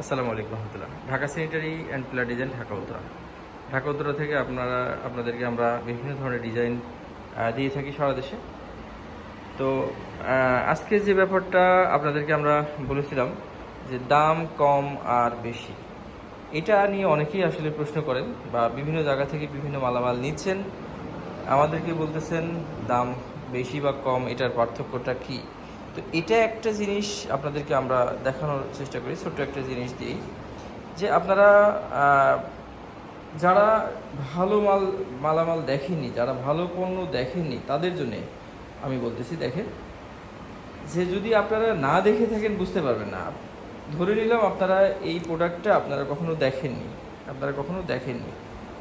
আসসালামু আলাইকুম রহমতুল্লাহ। Dhaka sanitary and pillar design Dhaka Uttara. Dhaka Uttara থেকে আপনারা, আপনাদেরকে আমরা বিভিন্ন ধরনের ডিজাইন দিয়ে থাকি সারা দেশে। তো আজকে যে ব্যাপারটা আপনাদেরকে আমরা বলেছিলাম যে দাম কম আর বেশি, এটা নিয়ে অনেকেই আসলে প্রশ্ন করেন বা বিভিন্ন জায়গা থেকে বিভিন্ন মালামাল নিচ্ছেন। আমাদেরকে বলতেছেন, দাম বেশি বা কম, এটার পার্থক্যটা কি? তো এটা একটা জিনিস আপনাদেরকে আমরা দেখানোর চেষ্টা করি, ছোট্ট একটা জিনিস দিই যে আপনারা যারা ভালো মাল, মালামাল দেখেননি, যারা ভালো পণ্য দেখেননি, তাদের জন্যে আমি বলতেছি, দেখেন, যে যদি আপনারা না দেখে থাকেন, বুঝতে পারবেন না। ধরে নিলাম আপনারা এই প্রোডাক্টটা আপনারা কখনো দেখেননি, আপনারা কখনো দেখেননি।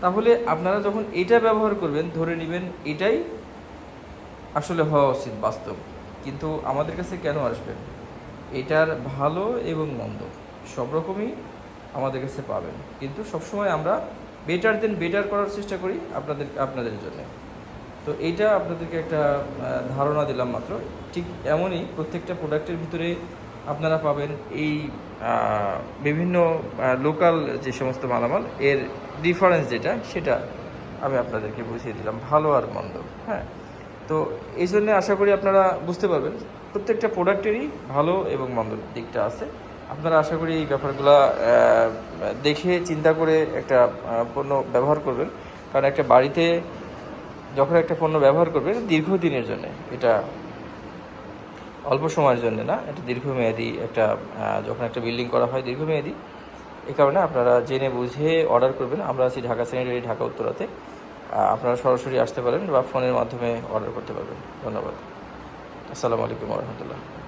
তাহলে আপনারা যখন এটা ব্যবহার করবেন, ধরে নেবেন, এটাই আসলে হওয়া উচিত বাস্তব। কিন্তু আমাদের কাছে কেন আসবেন এটার ভালো এবং মন্দ সব রকমই আমাদের কাছে পাবেন। কিন্তু সবসময় আমরা বেটার দেন বেটার করার চেষ্টা করি আপনাদের আপনাদের জন্য। তো এইটা আপনাদেরকে একটা ধারণা দিলাম মাত্র। ঠিক এমনই প্রত্যেকটা প্রোডাক্টের ভিতরে আপনারা পাবেন এই বিভিন্ন লোকাল যে সমস্ত মালামাল, এর ডিফারেন্স যেটা, সেটা আমি আপনাদেরকে বুঝিয়ে দিলাম, ভালো আর মন্দ। হ্যাঁ? তো এই জন্য আশা করি আপনারা বুঝতে পারবেন, প্রত্যেকটা প্রোডাক্টেরই ভালো এবং মন্দ দিকটা আছে। আপনারা আশা করি এই ব্যাপারগুলো দেখে, চিন্তা করে একটা পণ্য ব্যবহার করবেন। কারণ একটা বাড়িতে যখন একটা পণ্য ব্যবহার করবেন দীর্ঘদিনের জন্য। এটা অল্প সময়ের জন্য না, এটা দীর্ঘমেয়াদী একটা যখন একটা বিল্ডিং করা হয় দীর্ঘমেয়াদী। এই কারণে আপনারা জেনে বুঝে অর্ডার করবেন। আমরা আছি ঢাকা স্যানিটারি ঢাকা উত্তরাতে। আপনারা সরাসরি আসতে পারেন বা ফোনের মাধ্যমে অর্ডার করতে পারবেন। ধন্যবাদ। আসসালামু আলাইকুম রহমতুল্লাহ।